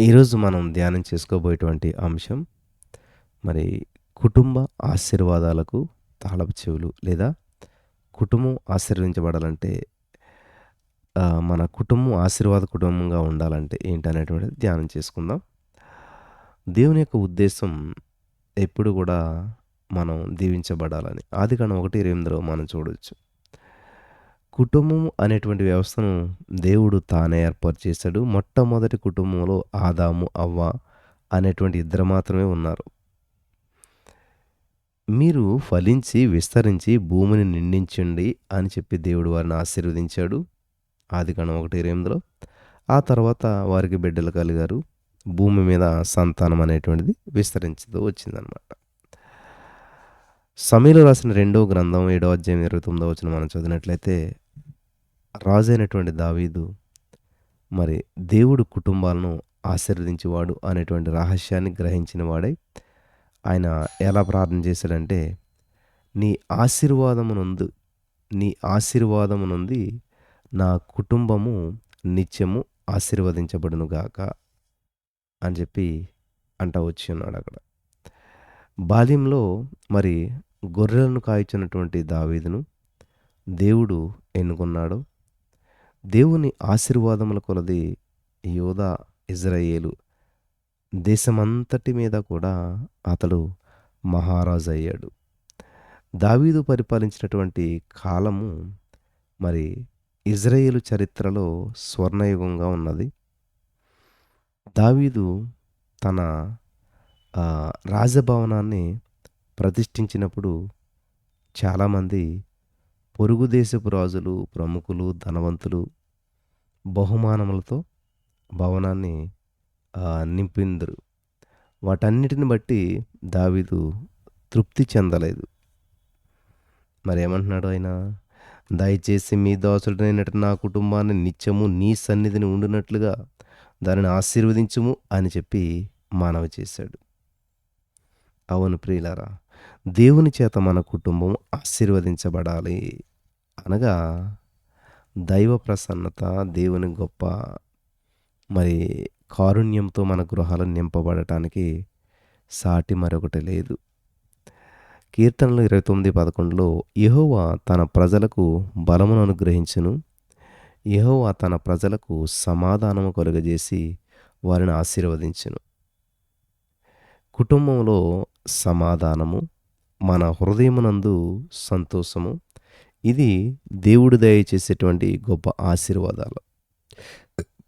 ఈరోజు మనం ధ్యానం చేసుకోబోయేటువంటి అంశం మరి కుటుంబ ఆశీర్వాదాలకు తాళపు చెవులు లేదా కుటుంబం ఆశీర్వదించబడాలంటే మన కుటుంబం ఆశీర్వాద కుటుంబంగా ఉండాలంటే ఏంటనేటువంటిది ధ్యానం చేసుకుందాం. దేవుని యొక్క ఉద్దేశం ఎప్పుడు కూడా మనం దీవించబడాలని. ఆది కాండం ఒకటి ఇరవై ఎనిమిదిలో మనం చూడవచ్చు కుటుంబం అనేటువంటి వ్యవస్థను దేవుడు తానే ఏర్పాటు చేశాడు. మొట్టమొదటి కుటుంబంలో ఆదాము అవ్వ అనేటువంటి ఇద్దరు మాత్రమే ఉన్నారు. మీరు ఫలించి విస్తరించి భూమిని నిండించండి అని చెప్పి దేవుడు వారిని ఆశీర్వదించాడు. ఆది కణం ఒకటి ఇరవై ఎనిమిదిలో. ఆ తర్వాత వారికి బిడ్డలు కలిగారు. భూమి మీద సంతానం అనేటువంటిది విస్తరించుతూ వచ్చిందనమాట సమీలో రాసిన రెండో గ్రంథం ఏడో అధ్యాయం ఇరవై తొమ్మిదో వచ్చిన మనం చదివినట్లయితే రాజు అయినటువంటి దావీదు మరి దేవుడు కుటుంబాలను ఆశీర్వదించేవాడు అనేటువంటి రహస్యాన్ని గ్రహించిన వాడై ఆయన ఎలా ప్రార్థన చేశాడంటే నీ ఆశీర్వాదమునందు నీ ఆశీర్వాదమునుంది నా కుటుంబము నిత్యము ఆశీర్వదించబడును గాక అని చెప్పి అంట వచ్చి ఉన్నాడు అక్కడ. బాల్యంలో మరి గొర్రెలను కాయిచున్నటువంటి దావీదును దేవుడు ఎన్నుకున్నాడు. దేవుని ఆశీర్వాదముల కొలది యోధా ఇజ్రాయేలు. దేశమంతటి మీద కూడా అతడు మహారాజు అయ్యాడు దావీదు పరిపాలించినటువంటి కాలము మరి ఇజ్రాయేలు చరిత్రలో స్వర్ణయుగంగా ఉన్నది. దావీదు తన రాజభవనాన్ని ప్రతిష్ఠించినప్పుడు చాలామంది పొరుగు దేశపు రాజులు ప్రముఖులు ధనవంతులు బహుమానములతో భవనాన్ని నింపిందరు. వాటన్నిటిని బట్టి దావీదు తృప్తి చెందలేదు. మరి ఏమంటున్నాడు ఆయన? దయచేసి మీ దాసుడైనట్టు నా కుటుంబాన్ని నిత్యము నీ సన్నిధిని ఉండినట్లుగా దానిని ఆశీర్వదించుము అని చెప్పి మానవ చేశాడు. అవును ప్రియులారా దేవుని చేత మన కుటుంబం ఆశీర్వదించబడాలి. అనగా దైవ ప్రసన్నత దేవుని గొప్ప మరి కారుణ్యంతో మన గృహాలు నింపబడటానికి సాటి మరొకటి లేదు. కీర్తనలు ఇరవై తొమ్మిది పదకొండులో యహోవా తన ప్రజలకు బలమును అనుగ్రహించును. యహోవా తన ప్రజలకు సమాధానము కలుగజేసి వారిని ఆశీర్వదించును. కుటుంబంలో సమాధానము మన హృదయమునందు సంతోషము ఇది దేవుడు దయచేసేటువంటి గొప్ప ఆశీర్వాదాలు.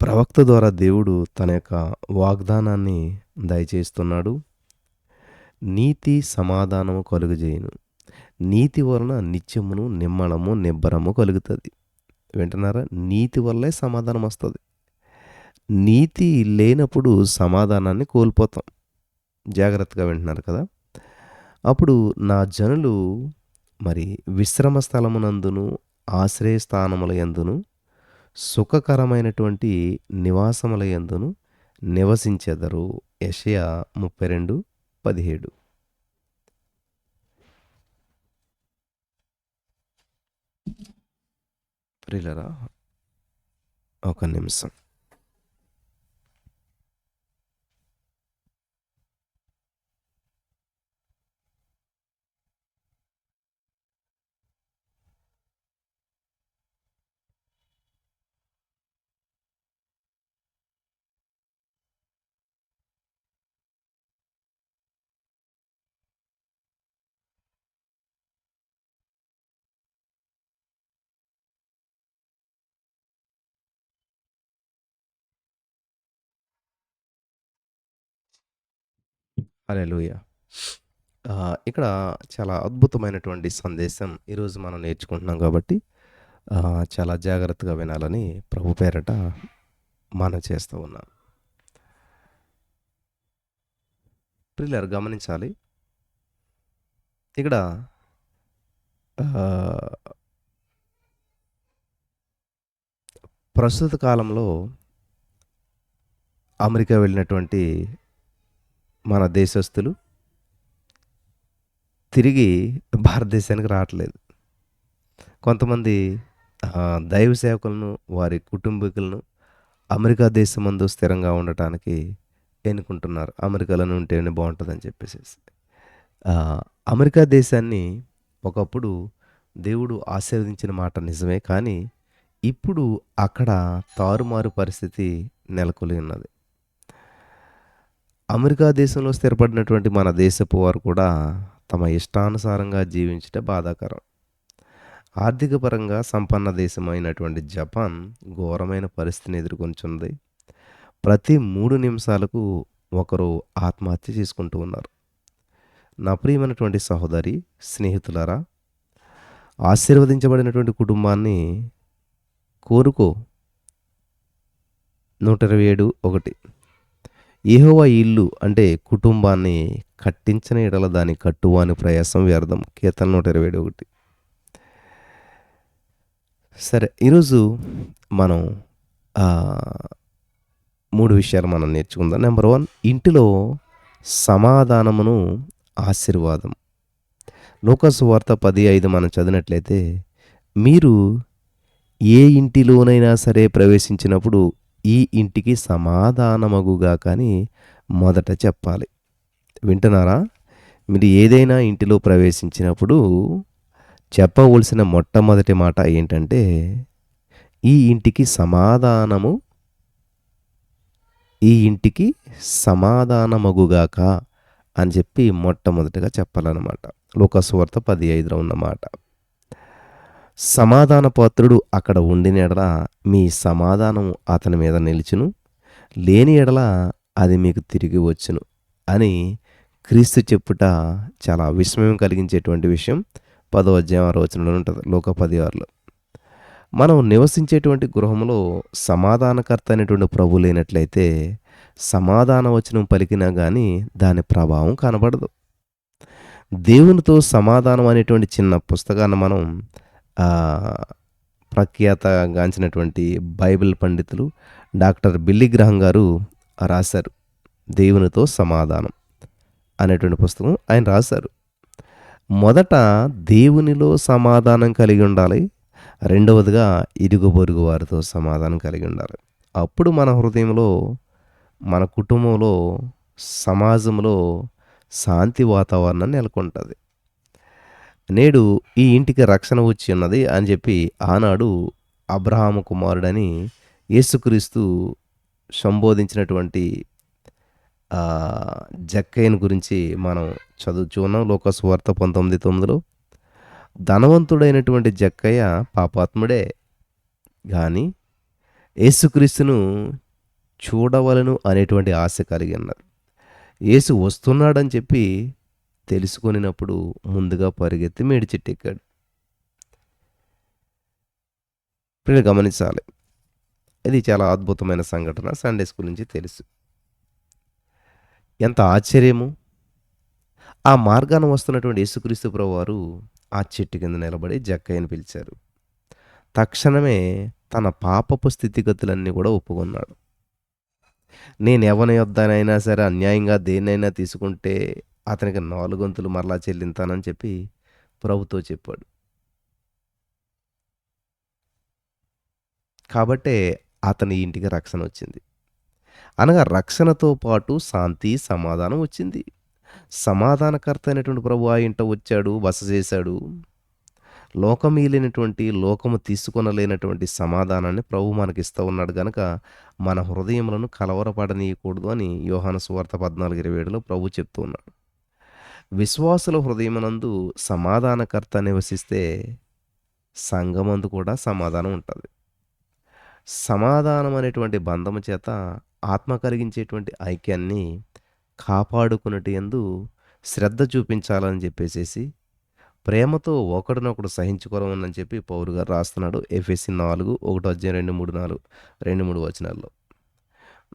ప్రవక్త ద్వారా దేవుడు తన యొక్క వాగ్దానాన్ని దయచేస్తున్నాడు. నీతి సమాధానము కలుగజేయును. నీతి వలన నిత్యమును నిమ్మళము నిబ్బరము కలుగుతుంది. వింటున్నారా? నీతి వల్లే సమాధానం వస్తుంది. నీతి లేనప్పుడు సమాధానాన్ని కోల్పోతాం. జాగ్రత్తగా వింటున్నారు కదా? అప్పుడు నా జనులు మరి విశ్రమ స్థలమునందును ఆశ్రయ స్థానముల యందును సుఖకరమైనటువంటి నివాసముల యందును నివసించెదరు. యషయా ముప్పై రెండు పదిహేడు. ప్రిలరా ఒక నిమిషం. అలెలుయ ఇక్కడ చాలా అద్భుతమైనటువంటి సందేశం ఈరోజు మనం నేర్చుకుంటున్నాం కాబట్టి చాలా జాగ్రత్తగా వినాలని ప్రభు పేరట మనం చేస్తూ ఉన్నాం. ప్రిల్లర్ గమనించాలి. ఇక్కడ ప్రస్తుత కాలంలో అమెరికా వెళ్ళినటువంటి మన దేశస్తులు తిరిగి భారతదేశానికి రావట్లేదు. కొంతమంది దైవ సేవకులను వారి కుటుంబీకులను అమెరికా దేశం దేశమందు స్థిరంగా ఉండటానికి ఎన్నుకుంటున్నారు. అమెరికాలోనే ఉంటేనే బాగుంటుందని చెప్పేసి అమెరికా దేశాన్ని ఒకప్పుడు దేవుడు ఆశీర్వదించిన మాట నిజమే కానీ ఇప్పుడు అక్కడ తారుమారు పరిస్థితి నెలకొని ఉన్నది. అమెరికా దేశంలో స్థిరపడినటువంటి మన దేశపు వారు కూడా తమ ఇష్టానుసారంగా జీవించట బాధాకరం. ఆర్థిక పరంగా సంపన్న దేశమైనటువంటి జపాన్ ఘోరమైన పరిస్థితిని ఎదుర్కొంటుంది ప్రతి మూడు నిమిషాలకు ఒకరు ఆత్మహత్య చేసుకుంటూ ఉన్నారు. నా ప్రియమైనటువంటి సహోదరి స్నేహితులారా ఆశీర్వదించబడినటువంటి కుటుంబాన్ని కోరుకో. నూట ఇరవై ఏడు ఒకటి. ఏహోవా ఇల్లు అంటే కుటుంబాన్ని కట్టించిన ఎడల దాని కట్టువాని ప్రయాసం వ్యర్థం. కీర్తన నూట ఇరవై ఏడు ఒకటి సరే ఈరోజు మనం మూడు విషయాలు మనం నేర్చుకుందాం. నెంబర్ వన్ ఇంటిలో సమాధానమును ఆశీర్వాదం. లోకసు వార్త పది ఐదు మనం చదివినట్లయితే మీరు ఏ ఇంటిలోనైనా సరే ప్రవేశించినప్పుడు ఈ ఇంటికి సమాధానమగుగా కానీ మొదట చెప్పాలి. వింటున్నారా? మీరు ఏదైనా ఇంటిలో ప్రవేశించినప్పుడు చెప్పవలసిన మొట్టమొదటి మాట ఏంటంటే ఈ ఇంటికి సమాధానము ఈ ఇంటికి సమాధానమగుగాక అని చెప్పి మొట్టమొదటిగా చెప్పాలన్నమాట. లోకస్వార్త పది ఐదులో ఉన్నమాట. సమాధాన పాత్రుడు అక్కడ ఉండిన ఎడల మీ సమాధానం అతని మీద నిలిచును. లేని ఎడల అది మీకు తిరిగి వచ్చును అని క్రీస్తు చెప్పుట చాలా విస్మయం కలిగించేటువంటి విషయం. పదో అధ్యాయం ఆరో వచనంలో ఉంటుంది. లోక పది ఆరులో. మనం నివసించేటువంటి గృహంలో సమాధానకర్త అనేటువంటి ప్రభు లేనట్లయితే సమాధాన వచనం పలికినా కానీ దాని ప్రభావం కనబడదు. దేవునితో సమాధానం అనేటువంటి చిన్న పుస్తకాన్ని మనం ప్రఖ్యాతగాంచినటువంటి బైబిల్ పండితులు డాక్టర్ బిల్లి గ్రహం గారు రాశారు దేవునితో సమాధానం అనేటువంటి పుస్తకం ఆయన రాశారు. మొదట దేవునిలో సమాధానం కలిగి ఉండాలి రెండవదిగా ఇరుగు పొరుగు వారితో సమాధానం కలిగి ఉండాలి. అప్పుడు మన హృదయంలో మన కుటుంబంలో సమాజంలో శాంతి వాతావరణం నెలకొంటుంది. నేడు ఈ ఇంటికి రక్షణ వచ్చి ఉన్నది అని చెప్పి ఆనాడు అబ్రహాము కుమారుడని యేసుక్రీస్తు సంబోధించినటువంటి జక్కయ్యను గురించి మనం చదువుచూ ఉన్నాం. లోకస్ వార్త పంతొమ్మిది తొమ్మిదిలో ధనవంతుడైనటువంటి జక్కయ్య పాపాత్ముడే కానీ యేసుక్రీస్తును చూడవలను అనేటువంటి ఆశ కలిగి ఉన్నారు యేసు వస్తున్నాడని చెప్పి తెలుసుకొనినప్పుడు ముందుగా పరిగెత్తి మేడి చెట్టు ఎక్కాడు ఇప్పుడు గమనించాలి. ఇది చాలా అద్భుతమైన సంఘటన సండే స్కూల్ నుంచి తెలుసు. ఎంత ఆశ్చర్యము! ఆ మార్గాన వస్తున్నటువంటి యేసుక్రీస్తు ప్రభు వారు ఆ చెట్టు కింద నిలబడి జక్కయ్యను పిలిచారు. తక్షణమే తన పాపపు స్థితిగతులన్నీ కూడా ఒప్పుకున్నాడు. నేను ఎవరి యొద్దనైనా సరే అన్యాయంగా దేన్నైనా తీసుకుంటే అతనికి నాలుగొంతులు మరలా చెల్లింతానని చెప్పి ప్రభుతో చెప్పాడు. కాబట్టే అతని ఇంటికి రక్షణ వచ్చింది. అనగా రక్షణతో పాటు శాంతి సమాధానం వచ్చింది. సమాధానకర్త అయినటువంటి ప్రభు ఆ ఇంట వచ్చాడు బస చేశాడు. లోకమీలినటువంటి లోకము తీసుకొనలేనటువంటి సమాధానాన్ని ప్రభు మనకి ఇస్తూ ఉన్నాడు గనక మన హృదయములను కలవరపడనీయకూడదు అని యోహాను సువార్త పద్నాలుగు ఇరవై ఏడులో ప్రభు చెప్తూ ఉన్నాడు. విశ్వాసుల హృదయమునందు సమాధానకర్త నివసిస్తే సంఘమందు కూడా సమాధానం ఉంటుంది. సమాధానం అనేటువంటి బంధము చేత ఆత్మ కలిగించేటువంటి ఐక్యాన్ని కాపాడుకున్నట్టు ఎందు శ్రద్ధ చూపించాలని చెప్పేసేసి ప్రేమతో ఒకడినొకడు సహించుకోవాలని చెప్పి పౌరు గారు రాస్తున్నాడు ఎఫ్ఎస్సి నాలుగు ఒకటో అధ్యాయం రెండు మూడు నాలుగు రెండు మూడు వచనాల్లో.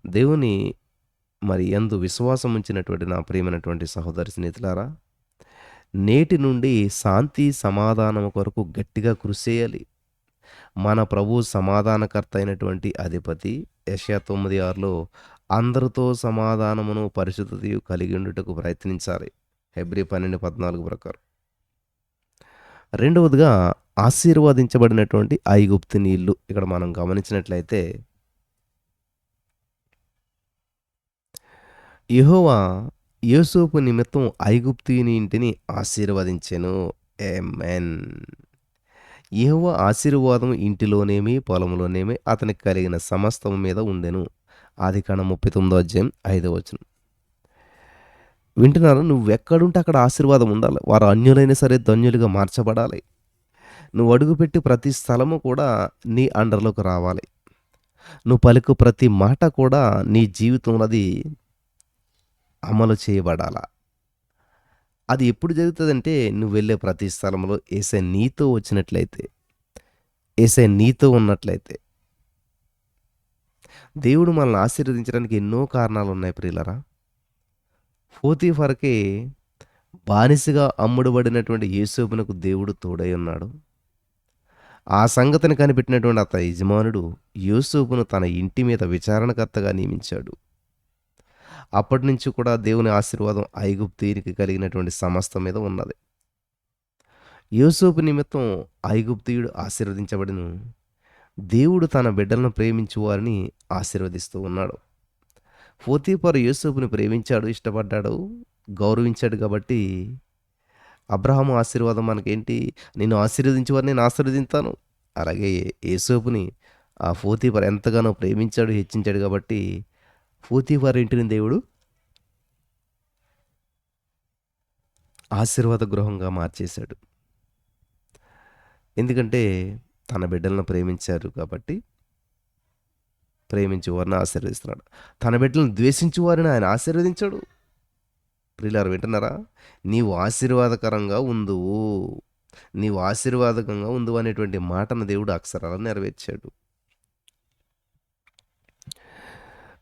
దేవుని మరి ఎందు విశ్వాసం ఉంచినటువంటి నా ప్రియమైనటువంటి సహోదరి స్నేహితులారా నేటి నుండి శాంతి సమాధానం కొరకు గట్టిగా కృషి చేయాలి. మన ప్రభు సమాధానకర్త అయినటువంటి అధిపతి యశా తొమ్మిది ఆరులో అందరితో సమాధానమును పరిశుద్ధతయు కలిగి ఉండుటకు ప్రయత్నించాలి. ఫిబ్రి పన్నెండు పద్నాలుగు ప్రకారం. రెండవదిగా ఆశీర్వదించబడినటువంటి ఐగుప్తి నీళ్ళు ఇక్కడ మనం గమనించినట్లయితే యహోవా యోసేపు నిమిత్తం ఐగుప్తీని ఇంటిని ఆశీర్వదించెను. ఆమేన్. యహోవ ఆశీర్వాదం ఇంటిలోనేమి పొలంలోనేమి అతనికి కలిగిన సమస్తం మీద ఉండెను. ఆదికాండం ముప్పై తొమ్మిదో అధ్యాయం ఐదో వచ్చిన వింటున్నారు? నువ్వు ఎక్కడుంటే అక్కడ ఆశీర్వాదం ఉండాలి. వారు అన్యులైనా సరే ధన్యులుగా మార్చబడాలి. నువ్వు అడుగుపెట్టి ప్రతి స్థలము కూడా నీ అండర్లోకి రావాలి. నువ్వు పలుకు ప్రతి మాట కూడా నీ జీవితంలో అది అమలు చేయబడాలా? అది ఎప్పుడు జరుగుతుందంటే నువ్వు వెళ్ళే ప్రతి స్థలంలో ఏసై నీతో వచ్చినట్లయితే ఏసై నీతో ఉన్నట్లయితే. దేవుడు మనల్ని ఆశీర్వదించడానికి ఎన్నో కారణాలు ఉన్నాయి ప్రియులరా. ఫర్కే బానిసగా అమ్ముడుబడినటువంటి యేసోబునకు దేవుడు తోడై ఉన్నాడు. ఆ సంగతిని కనిపెట్టినటువంటి అతని యజమానుడు యూసుఫును తన ఇంటి మీద విచారణకర్తగా నియమించాడు. అప్పటి నుంచి కూడా దేవుని ఆశీర్వాదం ఐగుప్తీయునికి కలిగినటువంటి సమస్త మీద ఉన్నది. యూసూపు నిమిత్తం ఐగుప్తీయుడు ఆశీర్వదించబడిను. దేవుడు తన బిడ్డలను ప్రేమించు వారిని ఆశీర్వదిస్తూ ఉన్నాడు. ఫోతీపర్ యూసూపుని ప్రేమించాడు ఇష్టపడ్డాడు గౌరవించాడు కాబట్టి అబ్రహాము ఆశీర్వాదం మనకేంటి? నేను ఆశీర్వదించే వారిని నేను ఆశీర్వదింతాను అలాగే యేసోపుని ఆ ఫోతీపర్ ఎంతగానో ప్రేమించాడు హెచ్చించాడు కాబట్టి ఫోతీపర్ ఇంటిని దేవుడు ఆశీర్వాద గృహంగా మార్చేశాడు. ఎందుకంటే తన బిడ్డలను ప్రేమించారు కాబట్టి ప్రేమించే వారిని ఆశీర్వదిస్తున్నాడు. తన బిడ్డలను ద్వేషించు వారిని ఆయన ఆశీర్వదించాడు. ప్రియులారు వింటున్నారా? నీవు ఆశీర్వాదకరంగా ఉందువు. నీవు ఆశీర్వాదకంగా ఉందు అనేటువంటి మాటను దేవుడు అక్షరాలను నెరవేర్చాడు.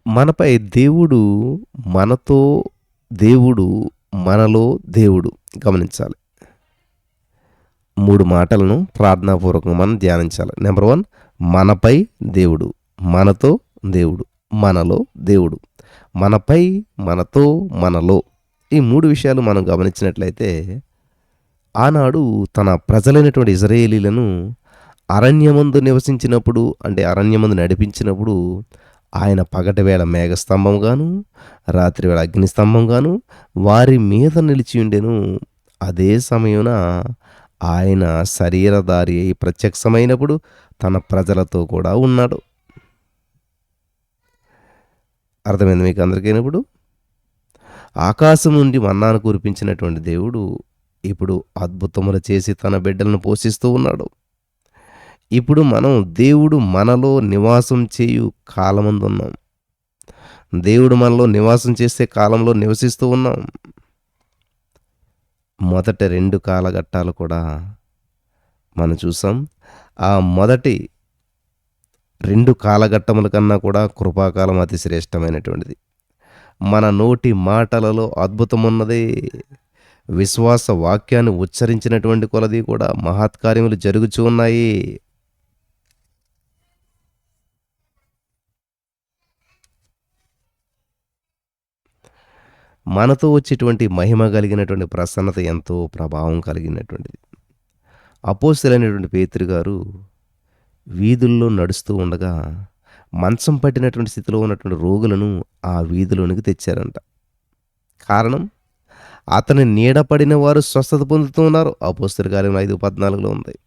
మనపై దేవుడు మనతో దేవుడు మనలో దేవుడు. గమనించాలి. మూడు మాటలను ప్రార్థనాపూర్వకంగా మనం ధ్యానించాలి. నెంబర్ వన్ మనపై దేవుడు మనతో దేవుడు మనలో దేవుడు. మనపై మనతో మనలో. ఈ మూడు విషయాలు మనం గమనించినట్లయితే ఆనాడు తన ప్రజలైనటువంటి ఇజ్రాయేలీలను అరణ్యమందు నివసించినప్పుడు అంటే అరణ్యమందు నడిపించినప్పుడు ఆయన పగటివేళ మేఘస్తంభంగాను రాత్రివేళ అగ్నిస్తంభంగాను వారి మీద నిలిచి ఉండెను. అదే సమయమున ఆయన శరీరధారి అయి ప్రత్యక్షమైనప్పుడు తన ప్రజలతో కూడా ఉన్నాడు. అర్థమైంది మీకు అందరికైనప్పుడు ఆకాశం నుండి మన్నాను కురిపించినటువంటి దేవుడు ఇప్పుడు అద్భుతములు చేసి తన బిడ్డలను పోషిస్తూ ఉన్నాడు. ఇప్పుడు మనం దేవుడు మనలో నివాసం చేయు కాలమందున్నాం దేవుడు మనలో నివాసం చేసే కాలంలో నివసిస్తూ ఉన్నాం. మొదటి రెండు కాలఘట్టాలు కూడా మనం చూసాం. ఆ మొదటి రెండు కాలఘట్టముల కన్నా కూడా కృపాకాలం అతి శ్రేష్టమైనటువంటిది. మన నోటి మాటలలో అద్భుతమున్నది. విశ్వాస వాక్యాన్ని ఉచ్చరించినటువంటి కొలది కూడా మహత్కార్యములు జరుగుచూ ఉన్నాయి. మనతో వచ్చేటువంటి మహిమ కలిగినటువంటి ప్రసన్నత ఎంతో ప్రభావం కలిగినటువంటిది. అపోస్తులైనటువంటి పేతురు గారు వీధుల్లో నడుస్తూ ఉండగా మంచం పట్టినటువంటి స్థితిలో ఉన్నటువంటి రోగులను ఆ వీధిలోనికి తెచ్చారంట. కారణం? అతని నీడపడిన వారు స్వస్థత పొందుతూ ఉన్నారు. అపోస్తుల కార్యం ఐదు పద్నాలుగులో ఉంది.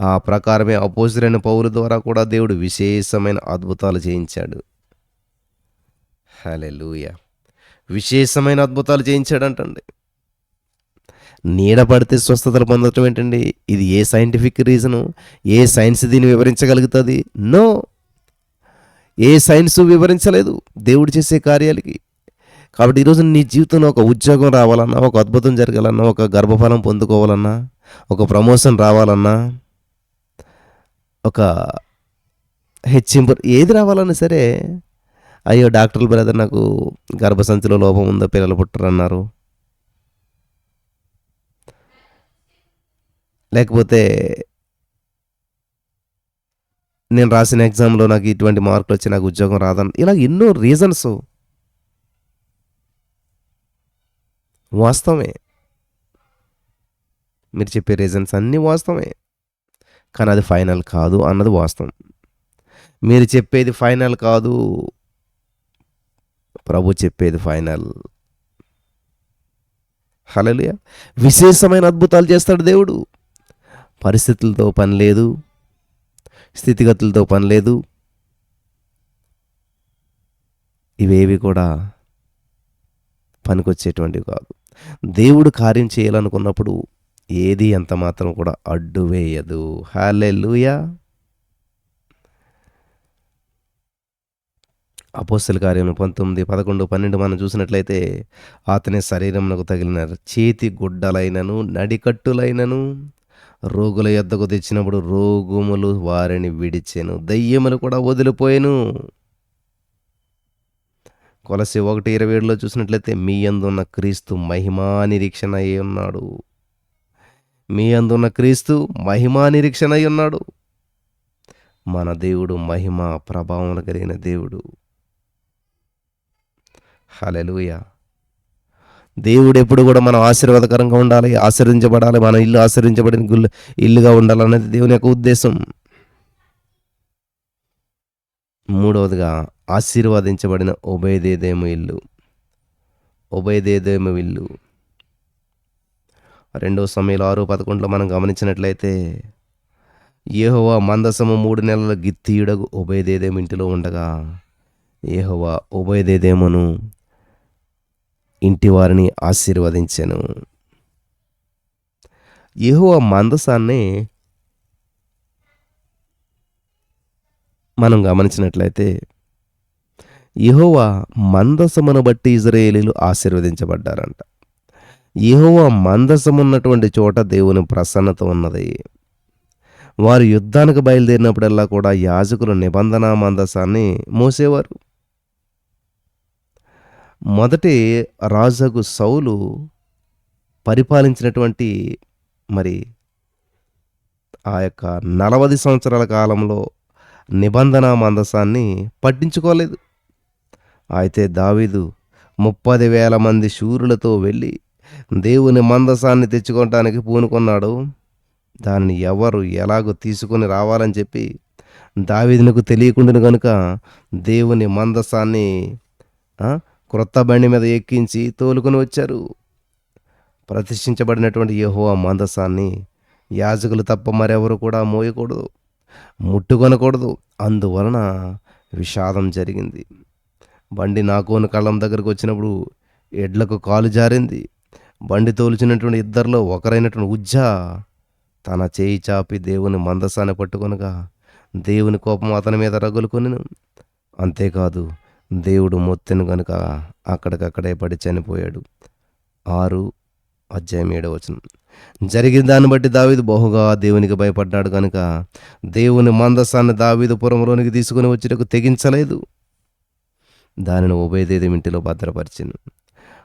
ఆ ప్రకారమే అపోస్తులైన పౌరు ద్వారా కూడా దేవుడు విశేషమైన అద్భుతాలు చేయించాడు. హలెలూయ విశేషమైన అద్భుతాలు చేయించాడంటండి. నీడ పడితే స్వస్థతలు పొందటం ఏంటండి? ఇది ఏ సైంటిఫిక్ రీజను? ఏ సైన్స్ దీన్ని వివరించగలుగుతుంది? నో! ఏ సైన్స్ వివరించలేదు దేవుడు చేసే కార్యాలకి. కాబట్టి ఈరోజు నీ జీవితంలో ఒక ఉద్యోగం రావాలన్నా ఒక అద్భుతం జరగాలన్నా ఒక గర్భఫలం పొందుకోవాలన్నా ఒక ప్రమోషన్ రావాలన్నా ఒక హెచ్చింపు ఏది రావాలన్నా సరే అయ్యో డాక్టర్లు బ్రదర్ నాకు గర్భసంచిలో లోపం ఉందో పిల్లలు పుట్టరన్నారు. లేకపోతే నేను రాసిన ఎగ్జామ్లో నాకు ఇటువంటి మార్కులు వచ్చి నాకు ఉద్యోగం రాదని ఇలా ఎన్నో రీజన్స్ వాస్తవమే. మీరు చెప్పే రీజన్స్ అన్నీ వాస్తవమే. కానీ అది ఫైనల్ కాదు అన్నది వాస్తవం. మీరు చెప్పేది ఫైనల్ కాదు ప్రభు చెప్పేది ఫైనల్. హలలియ విశేషమైన అద్భుతాలు చేస్తాడు దేవుడు. పరిస్థితులతో పని లేదు. స్థితిగతులతో పని లేదు. ఇవేవి కూడా పనికొచ్చేటువంటివి కాదు. దేవుడు కార్యం చేయాలనుకున్నప్పుడు ఏది ఎంత మాత్రం కూడా అడ్డు వేయదు హాలెలుయా అపోస్తల కార్యం పంతొమ్మిది పదకొండు పన్నెండు మనం చూసినట్లయితే అతని శరీరమునకు తగిలిన చేతి గుడ్డలైనను నడికట్టులైనను రోగుల యొద్దకు తెచ్చినప్పుడు రోగుములు వారిని విడిచెను దయ్యములు కూడా వదిలిపోయాను. కొలసి ఒకటి ఇరవై ఏడులో చూసినట్లయితే మీ అందున్న క్రీస్తు మహిమా నిరీక్షణ అయి ఉన్నాడు. మీ అందున్న క్రీస్తు మహిమా నిరీక్షణ అయి ఉన్నాడు. మన దేవుడు మహిమ ప్రభావం కలిగిన దేవుడు. హలెలుయ దేవుడు ఎప్పుడు కూడా మనం ఆశీర్వాదకరంగా ఉండాలి ఆశీర్వించబడాలి మన ఇల్లు ఆశీర్వించబడిన గుళ్ళు ఇల్లుగా ఉండాలనేది దేవుని యొక్క ఉద్దేశం. మూడవదిగా ఆశీర్వాదించబడిన ఉభయదేదేమో ఇల్లు. ఉభయదేదేమో ఇల్లు. రెండో సమయంలో ఆరు పదకొండులో మనం గమనించినట్లయితే ఏహోవా మందసము మూడు నెలల గిత్తీయుడకు ఉభయదేదేమి ఇంటిలో ఉండగా ఏహోవా ఉభయదేదేమను ఇంటి వారిని ఆశీర్వదించాను. మందసాన్ని మనం గమనించినట్లయితే యహోవా మందసమును బట్టి ఇజ్రాయేలీలు ఆశీర్వదించబడ్డారంట. యహోవా మందసమున్నటువంటి చోట దేవుని ప్రసన్నత ఉన్నది. వారు యుద్ధానికి బయలుదేరినప్పుడల్లా కూడా యాజకులు నిబంధన మందసాన్ని మోసేవారు. మొదటి రాజగు సౌలు పరిపాలించినటువంటి మరి ఆ యొక్క నలభై సంవత్సరాల కాలంలో నిబంధన మందసాన్ని పట్టించుకోలేదు. అయితే దావీదు ముప్పది వేల మంది శూరులతో వెళ్ళి దేవుని మందసాన్ని తెచ్చుకోవటానికి పూనుకున్నాడు. దాన్ని ఎవరు ఎలాగో తీసుకొని రావాలని చెప్పి దావీదునకు తెలియకుండా కనుక దేవుని మందసాన్ని క్రొత్త బండి మీద ఎక్కించి తోలుకొని వచ్చారు. ప్రతిష్ఠించబడినటువంటి యెహోవా మందసాన్ని యాజకులు తప్ప మరెవరు కూడా మోయకూడదు ముట్టుకొనకూడదు. అందువలన విషాదం జరిగింది. బండి నాకోను కళ్ళం దగ్గరకు వచ్చినప్పుడు ఎడ్లకు కాలు జారింది. బండి తోలుచినటువంటి ఇద్దరిలో ఒకరైనటువంటి ఉజ్జా తన చేయి చాపి దేవుని మందసాన్ని పట్టుకొనగా దేవుని కోపం అతని మీద రగులుకొనిను. అంతేకాదు దేవుడు మొత్తెను గనుక అక్కడికక్కడే పడి చనిపోయాడు. ఆరు అధ్యాయం ఏడవచనం జరిగిన దాన్ని బట్టి దావీదు బహుగా దేవునికి భయపడ్డాడు కనుక దేవుని మందసాన్ని దావీదు పురంలోనికి తీసుకుని వచ్చేటకు తెగించలేదు. దానిని ఉభయదేదేమి ఇంటిలో భద్రపరిచాను.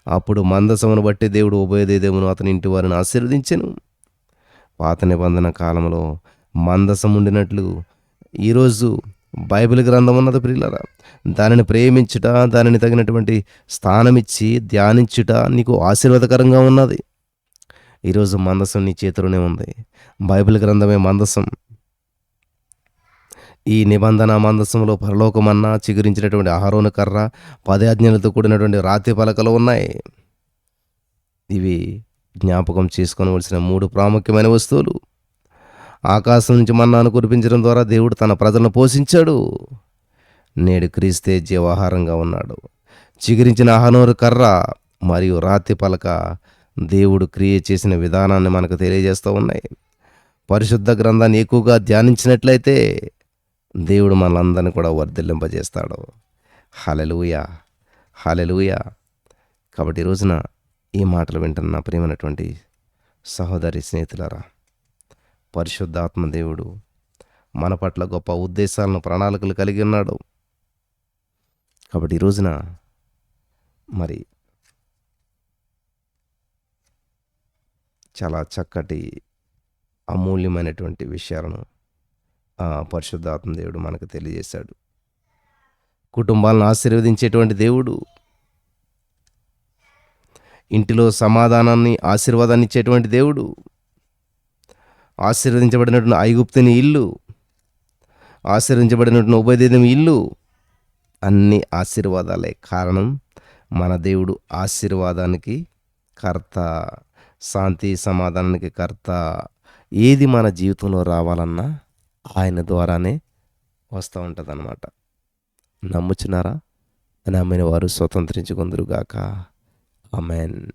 అప్పుడు మందసమును బట్టి దేవుడు ఉభయదేదేమును అతని ఇంటి వారిని ఆశీర్వదించాను. పాత నిబంధన కాలంలో మందసం ఉండినట్లు ఈరోజు బైబిల్ గ్రంథం ఉన్నది ప్రియులరా. దానిని ప్రేమించుట దానిని తగినటువంటి స్థానమిచ్చి ధ్యానించుట నీకు ఆశీర్వాదకరంగా ఉన్నది. ఈరోజు మందసం నీ చేతిలోనే ఉంది. బైబిల్ గ్రంథమే మందసం. ఈ నిబంధన మందసంలో పరలోకమన్నా చిగురించినటువంటి ఆహారోను కర్ర పదయాజ్ఞలతో కూడినటువంటి రాతి పలకలు ఉన్నాయి. ఇవి జ్ఞాపకం చేసుకోవలసిన మూడు ప్రాముఖ్యమైన వస్తువులు. ఆకాశం నుంచి మన్నాను కురిపించడం ద్వారా దేవుడు తన ప్రజలను పోషించాడు. నేడు క్రీస్తే జీవాహారంగా ఉన్నాడు. చిగురించిన ఆహనోరు కర్ర మరియు రాతి పలక దేవుడు క్రియ చేసిన విధానాన్ని మనకు తెలియజేస్తూ ఉన్నాయి. పరిశుద్ధ గ్రంథాన్ని ఎక్కువగా ధ్యానించినట్లయితే దేవుడు మనలందరినీ కూడా వర్ధిల్లింపజేస్తాడు. హలెలుయ హలెలుయ కాబట్టి ఈ రోజున ఈ మాటలు వింటున్న ప్రియమైనటువంటి సహోదరి స్నేహితులరా పరిశుద్ధాత్మ దేవుడు మన పట్ల గొప్ప ఉద్దేశాలను ప్రణాళికలు కలిగి ఉన్నాడు. కాబట్టి ఈ రోజున మరి చాలా చక్కటి అమూల్యమైనటువంటి విషయాలను పరిశుద్ధాత్మ దేవుడు మనకు తెలియజేశాడు. కుటుంబాలను ఆశీర్వదించేటువంటి దేవుడు ఇంటిలో సమాధానాన్ని ఆశీర్వాదాన్ని ఇచ్చేటువంటి దేవుడు ఆశీర్వదించబడినటువంటి ఐగుప్తుని ఇల్లు ఆశీర్వదించబడినటువంటి ఉభయదేదం ఇల్లు అన్ని ఆశీర్వాదాలే కారణం మన దేవుడు ఆశీర్వాదానికి కర్త శాంతి సమాధానానికి కర్త. ఏది మన జీవితంలో రావాలన్నా ఆయన ద్వారానే వస్తూ ఉంటుంది అన్నమాట నమ్ముచున్నారా? నమ్మిన వారు స్వతంత్రించుకుందరుగాక. అమెన్